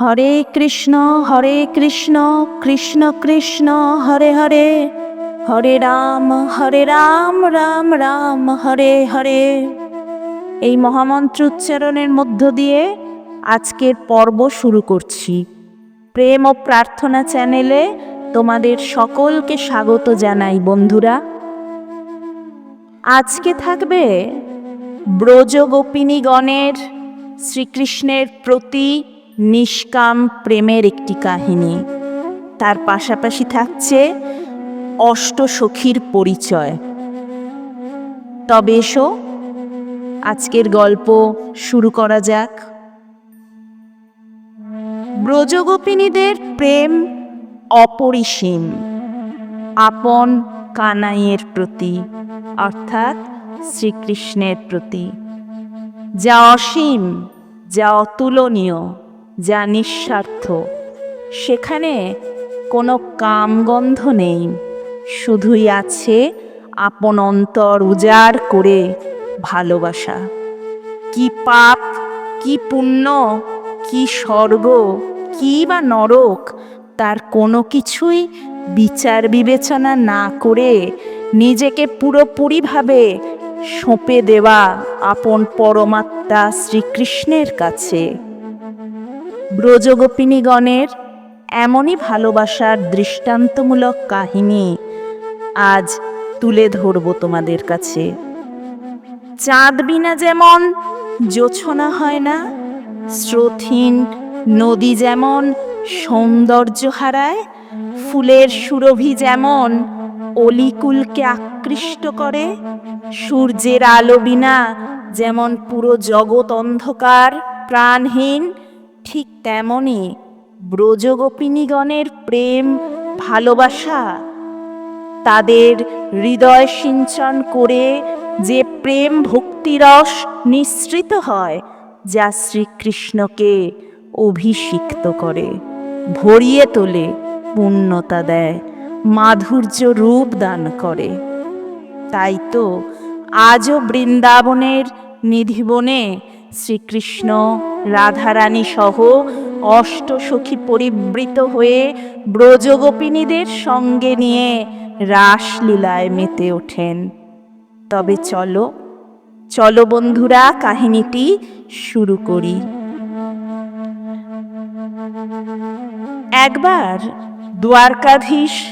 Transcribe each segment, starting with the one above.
হরে কৃষ্ণ হরে কৃষ্ণ কৃষ্ণ কৃষ্ণ, হরে হরে। হরে রাম হরে রাম রাম রাম, হরে হরে। এই মহামন্ত্র উচ্চারণের মধ্য দিয়ে আজকের পর্ব শুরু করছি। প্রেম ও প্রার্থনা চ্যানেলে তোমাদের সকলকে স্বাগত জানাই বন্ধুরা। আজকে থাকবে ব্রজগোপিনীগণের শ্রীকৃষ্ণের প্রতি নিষ্কাম প্রেমের একটি কাহিনী। তার পাশাপাশি থাকছে অষ্ট সখীর পরিচয়। তবে এসো, আজকের গল্প শুরু করা যাক। ব্রজগোপিনীদের প্রেম অপরিসীম, আপন কানাইয়ের প্রতি, অর্থাৎ শ্রীকৃষ্ণের প্রতি। যা অসীম, যা অতুলনীয় যা নিঃস্বার্থ। সেখানে কোনো কামগন্ধ নেই। শুধুই আছে আপন অন্তর উজাড় করে ভালোবাসা। কি পাপ, কি পুণ্য, কি স্বর্গ, কি বা নরক, তার কোনো কিছুই বিচার বিবেচনা না করে নিজেকে পুরোপুরিভাবে সঁপে দেওয়া আপন পরমাত্মা শ্রীকৃষ্ণের কাছে। ব্রজগোপিনীগণের এমনই ভালোবাসার দৃষ্টান্তমূলক কাহিনী আজ তুলে ধরব তোমাদের কাছে। চাঁদ বিনা যেমন জোছনা হয় না স্রোতহীন নদী যেমন সৌন্দর্য হারায়, ফুলের সুরভি যেমন অলিকুলকে আকৃষ্ট করে, সূর্যের আলো বিনা যেমন পুরো জগৎ অন্ধকার, প্রাণহীন ঠিক তেমনই ব্রজগোপিনীগণের প্রেম, ভালোবাসা, তাদের হৃদয় সিঞ্চন করে যে প্রেম ভক্তিরস নিঃসৃত হয়, যা শ্রীকৃষ্ণকে অভিষিক্ত করে, ভরিয়ে তোলে, পূর্ণতা দেয়, মাধুর্য রূপ দান করে। তাই তো আজও বৃন্দাবনের নিধিবনে শ্রীকৃষ্ণ রাধারানী সহ অষ্টসখী পরিবৃত হয়ে ব্রজগোপিনীদের সঙ্গে নিয়ে রাসলীলায় মেতে ওঠেন। তবে চলো চলো বন্ধুরা, কাহিনীটি শুরু করি। একবার দ্বারকাধীশ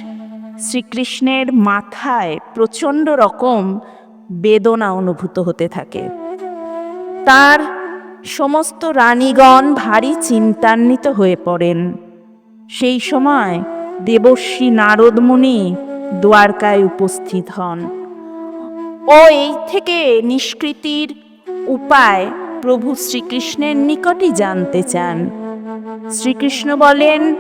শ্রীকৃষ্ণের মাথায় প্রচণ্ড রকম বেদনা অনুভূত হতে থাকে। তার সমস্ত রানীগণ ভারী চিন্তান্বিত হয়ে পড়েন। সেই সময় দেবশ্রী নারদমুনি দ্বারকায় উপস্থিত হন। ও এই থেকে নিষ্কৃতির উপায় প্রভু শ্রীকৃষ্ণের নিকটই জানতে চান। শ্রীকৃষ্ণ বলেন,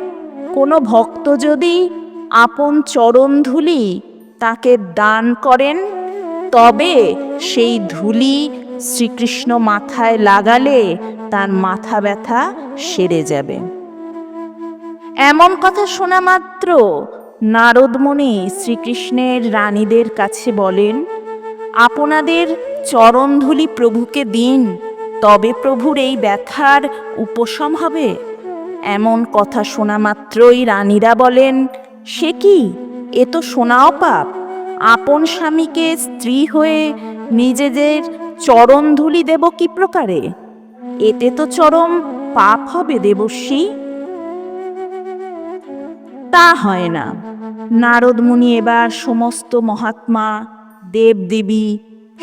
কোনো ভক্ত যদি আপন চরণধুলি তাকে দান করেন, তবে সেই ধুলি শ্রীকৃষ্ণ মাথায় লাগালে তার মাথা ব্যথা সেরে যাবে। এমন কথা শোনা মাত্র নারদমণি শ্রীকৃষ্ণের রানীদের কাছে বলেন, আপনাদের চরণধুলি প্রভুকে দিন, তবে প্রভুর এই ব্যথার উপশম হবে। এমন কথা শোনা মাত্রই রানীরা বলেন, সে কি? এ তো শোনাও পাপ। আপন স্বামীকে স্ত্রী হয়ে নিজেদের চরণধুলি দেব কি প্রকারে? এতে তো চরম পাপ হবে দেবশ্রী। তা হয় না। নারদমুনি এবার সমস্ত মহাত্মা, দেবদেবী,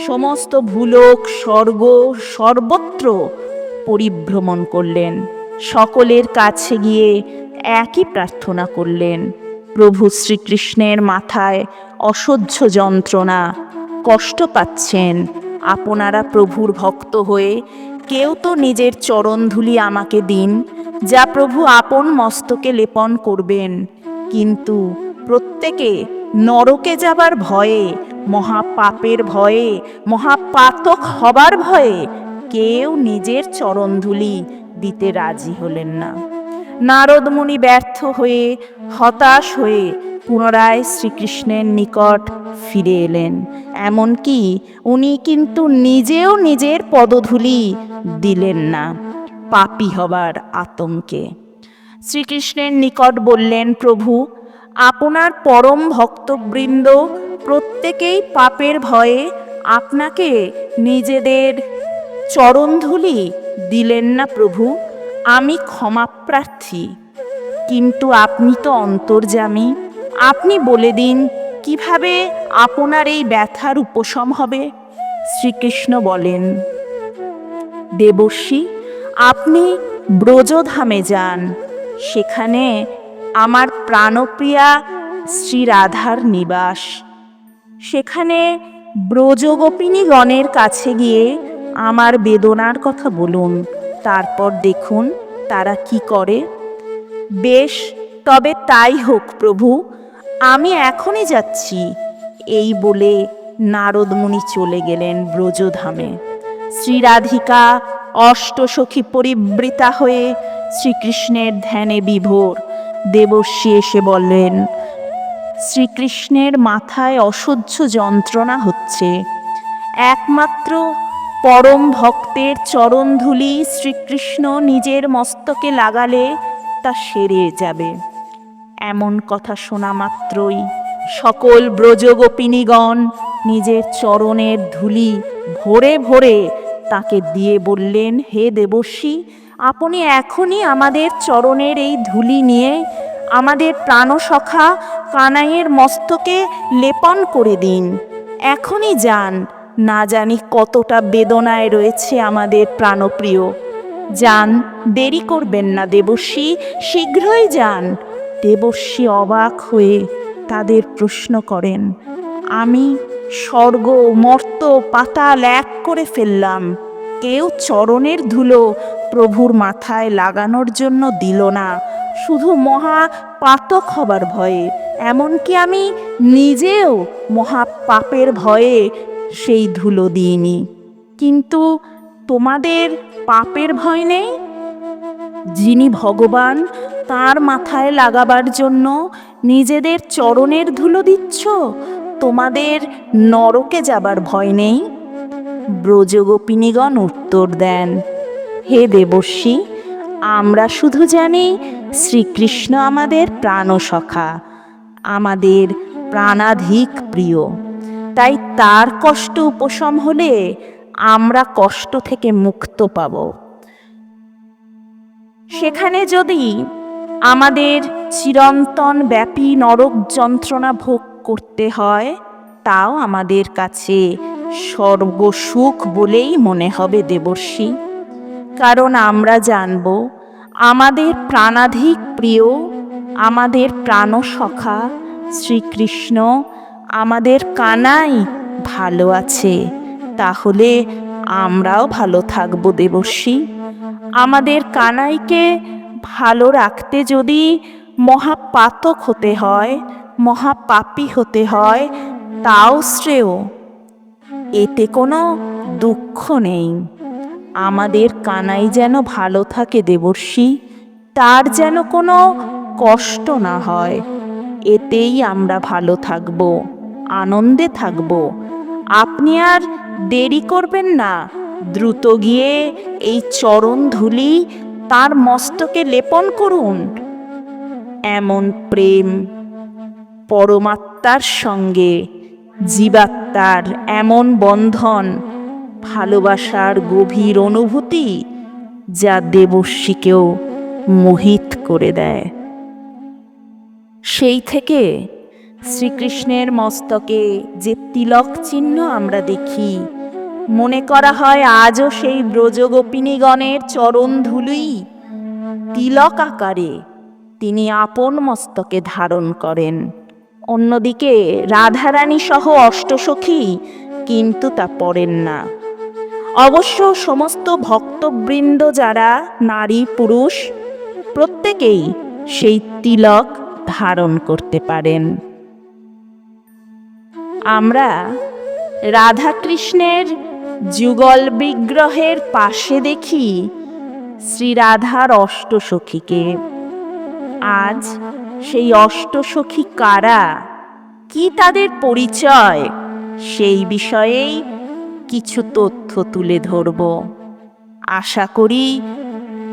সমস্ত ভুলোক, স্বর্গ, সর্বত্র পরিভ্রমণ করলেন। সকলের কাছে গিয়ে একই প্রার্থনা করলেন। প্রভু শ্রীকৃষ্ণের মাথায় অসহ্য যন্ত্রণা, কষ্ট পাচ্ছেন। আপনারা প্রভুর ভক্ত হয়ে কেউ তো নিজের চরণধুলি আমাকে দিন, যা প্রভু আপন মস্তকে লেপন করবেন। কিন্তু প্রত্যেকে নরকে যাবার ভয়ে, মহাপাপের ভয়ে, মহাপাতক হবার ভয়ে কেউ নিজের চরণধুলি দিতে রাজি হলেন না। নারদমুনি ব্যর্থ হয়ে, হতাশ হয়ে পুনরায় শ্রীকৃষ্ণের নিকট ফিরে এলেন। এমনকি উনি কিন্তু নিজেও নিজের পদধূলি দিলেন না, পাপি হবার আতঙ্কে। শ্রীকৃষ্ণের নিকট বললেন, প্রভু, আপনার পরম ভক্তবৃন্দ প্রত্যেকেই পাপের ভয়ে আপনাকে নিজেদের চরণধুলি দিলেন না প্রভু, আমি ক্ষমাপ্রার্থী কিন্তু আপনি তো অন্তর্যামী আপনি বলে দিন, কীভাবে আপনার এই ব্যথার উপশম হবে? শ্রীকৃষ্ণ বলেন, দেবর্ষী, আপনি ব্রজধামে যান। সেখানে আমার প্রাণপ্রিয়া শ্রী রাধার নিবাস। সেখানে ব্রজগোপিনীগণের কাছে গিয়ে আমার বেদনার কথা বলুন। তারপর দেখুন তারা কি করে। বেশ, তবে তাই হোক প্রভু। আমি এখনই যাচ্ছি। এই বলে নারদমুনি চলে গেলেন ব্রজধামে। শ্রীরাধিকা অষ্টসখী পরিবৃতা হয়ে শ্রীকৃষ্ণের ধ্যানে বিভোর। দেবর্ষী এসে বললেন, শ্রীকৃষ্ণের মাথায় অসহ্য যন্ত্রণা হচ্ছে। একমাত্র পরম ভক্তের চরণধুলি শ্রীকৃষ্ণ নিজের মস্তকে লাগালে তা সেরে যাবে। এমন কথা শোনা মাত্রই সকল ব্রজগোপিনীগণ নিজের চরণের ধুলি ভরে ভরে তাকে দিয়ে বললেন, হে দেবর্ষী, আপনি এখনই আমাদের চরণের এই ধুলি নিয়ে আমাদের প্রাণসখা কানাইয়ের মস্তকে লেপন করে দিন। এখনই যান। না জানি কতটা বেদনায় রয়েছে আমাদের প্রাণপ্রিয়। যান, দেরি করবেন না দেবর্ষী, শীঘ্রই যান। দেবর্ষী অবাক হয়ে তাদের প্রশ্ন করেন, আমি স্বর্গ মর্ত পাতাল এক করে ফেললাম। কেউ চরণের ধুলো প্রভুর মাথায় লাগানোর জন্য দিল না। শুধু মহা পাতক হবার ভয়ে। এমনকি আমি নিজেও মহা পাপের ভয়ে সেই ধুলো দিইনি। কিন্তু তোমাদের পাপের ভয় নেই? যিনি ভগবান তার মাথায় লাগাবার জন্য নিজেদের চরণের ধুলো দিচ্ছ? তোমাদের নরকে যাবার ভয় নেই? ব্রজগোপিনীগণ উত্তর দেন, হে দেবর্ষী, আমরা শুধু জানি শ্রীকৃষ্ণ আমাদের প্রাণসখা, আমাদের প্রাণাধিক প্রিয়। তাই তার কষ্ট উপশম হলে আমরা কষ্ট থেকে মুক্ত পাব। সেখানে যদি আমাদের চিরন্তন ব্যাপী নরক যন্ত্রণা ভোগ করতে হয়, তাও আমাদের কাছে সর্বসুখ বলেই মনে হবে দেবর্ষী। কারণ আমরা জানব, আমাদের প্রাণাধিক প্রিয়, আমাদের প্রাণসখা শ্রীকৃষ্ণ, আমাদের কানাই ভালো আছে, তাহলে আমরাও ভালো থাকব দেবর্ষী। আমাদের কানাইকে ভালো রাখতে যদি মহাপাতক হতে হয়, মহাপাপী হতে হয়, তাও শ্রেয়। এতে কোনো দুঃখ নেই। আমাদের কানাই যেন ভালো থাকে দেবর্ষী, তার যেন কোনো কষ্ট না হয়। এতেই আমরা ভালো থাকব, আনন্দে থাকব। আপনি আর দেরি করবেন না। দ্রুত গিয়ে এই চরণ ধুলি তার মস্তকে লেপন করুন। এমন প্রেম পরমাত্মার সঙ্গে, জীবাত্মার এমন বন্ধন, ভালোবাসার গভীর অনুভূতি যা দেবশ্রীকেও মোহিত করে দেয়। সেই থেকে শ্রীকৃষ্ণের মস্তকে যে তিলক চিহ্ন আমরা দেখি মনে করা হয় আজও সেই ব্রজগোপিনীগণের চরণ ধুলুই তিলক আকারে তিনি আপন মস্তকে ধারণ করেন। অন্যদিকে রাধারানী সহ অষ্টসখী কিন্তু তা পড়েন না। অবশ্য সমস্ত ভক্তবৃন্দ যারা নারী পুরুষ, প্রত্যেকেই সেই তিলক ধারণ করতে পারেন। আমরা রাধাকৃষ্ণের যুগল বিগ্রহের পাশে দেখি শ্রীরাধার অষ্টসখীকে। আজ সেই অষ্টসখী কারা? কি তাদের পরিচয়? সেই বিষয়েই কিছু তথ্য তুলে ধরব। আশা করি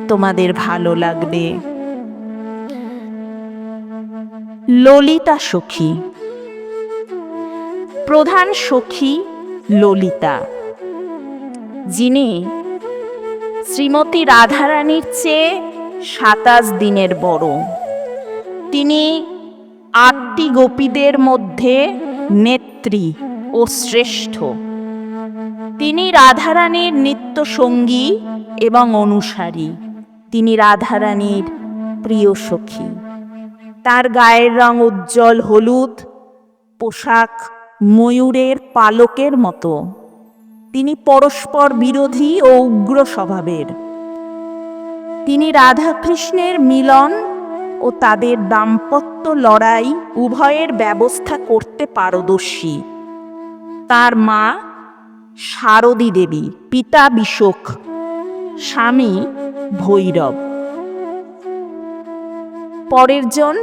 তোমাদের ভালো লাগবে। ললিতা সখী। প্রধান সখী ললিতা। যিনি শ্রীমতী রাধারানীর চেয়ে সাতাশ দিনের বড়। তিনি আটটি গোপীদের মধ্যে নেত্রী ও শ্রেষ্ঠ। তিনি রাধারানীর নিত্য সঙ্গী এবং অনুসারী। তিনি রাধারানীর প্রিয় সখী। তার গায়ের রং উজ্জ্বল হলুদ, পোশাক ময়ূরের পালকের মতো। তিনি পরস্পর বিরোধী ও উগ্র স্বভাবের। তিনি রাধাকৃষ্ণের মিলন ও তাদের দাম্পত্য লড়াই উভয়ের ব্যবস্থা করতে পারদর্শী। তার মা শারদী দেবী, পিতা বিশোক, স্বামী ভৈরব। পরের জন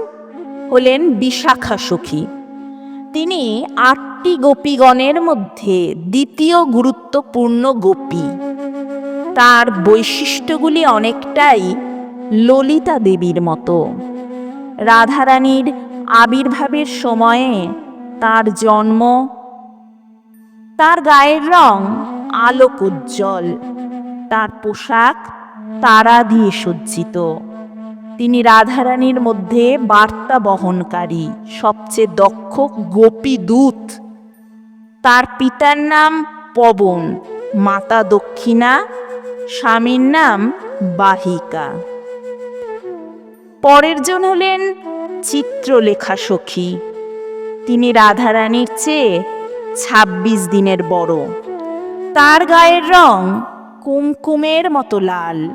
হলেন বিশাখা সখী তিনি আটটি গোপীগণের মধ্যে দ্বিতীয় গুরুত্বপূর্ণ গোপী। তার বৈশিষ্ট্যগুলি অনেকটাই ললিতা দেবীর মতো। রাধারানীর আবির্ভাবের সময়ে তার জন্ম, তার গায়ের রং আলোক উজ্জ্বল তার পোশাক তারা দিয়ে সজ্জিত। তিনি রাধারানীর মধ্যে বার্তা বহনকারী, সবচেয়ে দক্ষ গোপী দূত। তার পিতার নাম পবন, মাতা দক্ষিণা, স্বামীর নাম বাহিকা। পরের জন হলেন চিত্রলেখা সখী। তিনি রাধারানীর চেয়ে ছাব্বিশ দিনের বড়। তার গায়ের রং কুমকুমের মতো লাল।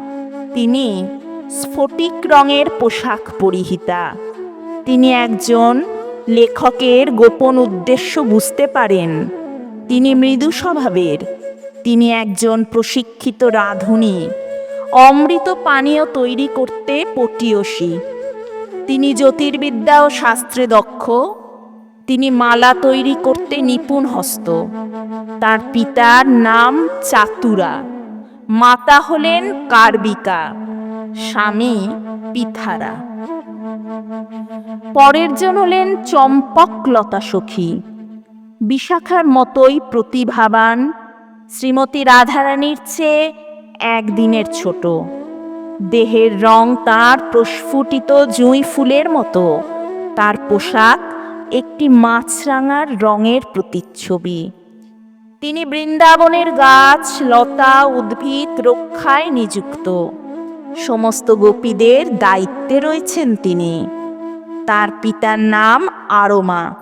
তিনি স্ফটিক রঙের পোশাক পরিহিতা। তিনি একজন লেখকের গোপন উদ্দেশ্য বুঝতে পারেন। তিনি মৃদু স্বভাবের। তিনি একজন প্রশিক্ষিত রাঁধুনি। অমৃত পানীয় তৈরি করতে পটীয়সী। তিনি জ্যোতির্বিদ্যা ও শাস্ত্রে দক্ষ। তিনি মালা তৈরি করতে নিপুণ হস্ত। তার পিতার নাম চাতুরা। মাতা হলেন কার্বিকা। স্বামী পিথারা পরের জন হলেন চম্পকলতা সখী। বিশাখার মতোই প্রতিভাবান। শ্রীমতী রাধারানীর চেয়ে একদিনের ছোট। দেহের রং তার প্রস্ফুটিত জুঁই ফুলের মতো। তার পোশাক একটি মাছরাঙার রঙের প্রতিচ্ছবি। তিনি বৃন্দাবনের গাছ, লতা, উদ্ভিদ রক্ষায় নিযুক্ত। সমস্ত গোপীদের দায়িত্বে রয়েছেন তিনি। তার পিতার নাম আরমা,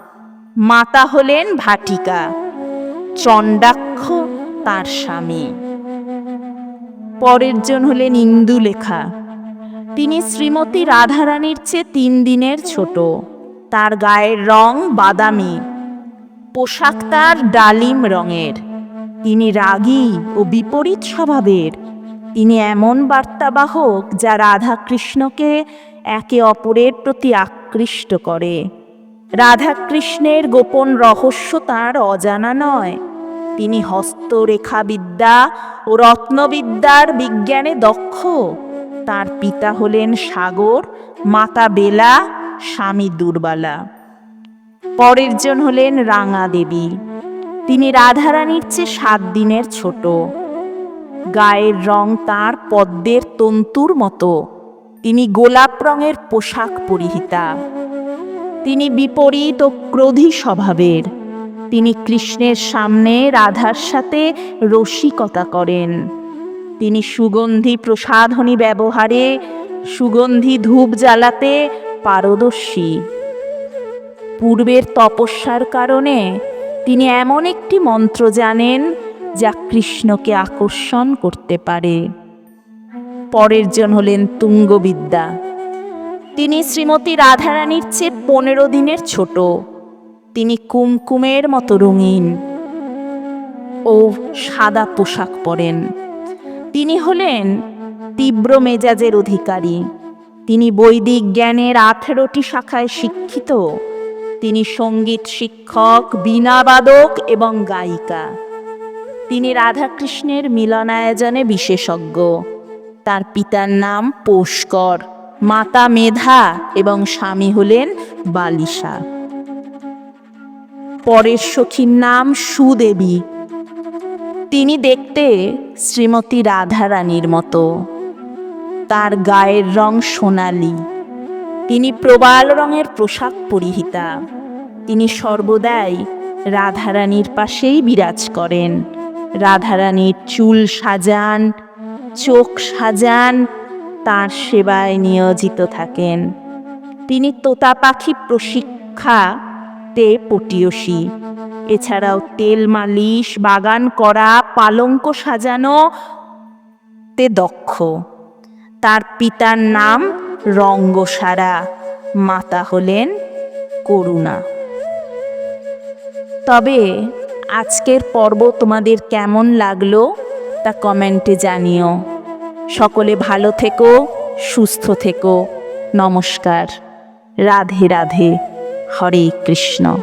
মাতা হলেন ভাটিকা, চণ্ডাক্ষ তার স্বামী। পরের জন হলেন ইন্দুলেখা। তিনি শ্রীমতী রাধারানীর চেয়ে তিন দিনের ছোট। তার গায়ের রং বাদামি। পোশাক তার ডালিম রঙের। তিনি রাগী ও বিপরীত স্বভাবের। তিনি এমন বার্তাবাহক যা রাধা কৃষ্ণকে একে অপরের প্রতি আকৃষ্ট করে। রাধা কৃষ্ণের গোপন রহস্য তার অজানা নয়। তিনি হস্তরেখাবিদ্যা ও রত্নবিদ্যার বিজ্ঞানে দক্ষ। তার পিতা হলেন সাগর, মাতা বেলা, স্বামী দুর্বালা। পরের জন হলেন রাঙা দেবী। তিনি রাধারানীর চেয়ে সাত দিনের ছোট। গায়ের রং তার পদ্মের তন্তুর মতো। তিনি গোলাপ রঙের পোশাক পরিহিতা। তিনি বিপরীত ও ক্রোধী স্বভাবের। তিনি কৃষ্ণের সামনে রাধার সাথে রসিকতা করেন। তিনি সুগন্ধি প্রসাধনী ব্যবহারে, সুগন্ধি ধূপ জ্বালাতে পারদর্শী। পূর্বের তপস্যার কারণে তিনি এমন একটি মন্ত্র জানেন যা কৃষ্ণকে আকর্ষণ করতে পারে। পরের জন হলেন তুঙ্গবিদ্যা। তিনি শ্রীমতী রাধারানীর চেয়ে পনেরো দিনের ছোট। তিনি কুমকুমের মতো রঙিন ও সাদা পোশাক পরেন। তিনি হলেন তীব্র মেজাজের অধিকারী। তিনি বৈদিক জ্ঞানের আঠেরোটি শাখায় শিক্ষিত। তিনি সংগীত শিক্ষক, বীণাবাদক এবং গায়িকা। তিনি রাধাকৃষ্ণের মিলনায়োজনে বিশেষজ্ঞ। তার পিতার নাম পুষ্কর, মাতা মেধা এবং স্বামী হলেন বালিশা। পরের সখীর নাম সুদেবী। তিনি দেখতে শ্রীমতী রাধারানীর মতো। তার গায়ের রং সোনালী। তিনি প্রবাল রঙের পোশাক পরিহিতা। তিনি সর্বদাই রাধারানীর পাশেই বিরাজ করেন। রাধারানীর চুল সাজান, চোখ সাজান, তার সেবায় নিয়োজিত থাকেন। তিনি তোতা পাখি প্রশিক্ষাতে পটিয়সী। এছাড়াও তেল মালিশ, বাগান করা, পালঙ্ক সাজানো তে দক্ষ। তার পিতার নাম রঙ্গসারা, মাতা হলেন করুণা। তবে আজকের পর্ব তোমাদের কেমন লাগল তা কমেন্টে জানিও। সকলে ভালো থেকো, সুস্থ থেকো। নমস্কার। রাধে রাধে। হরে কৃষ্ণ।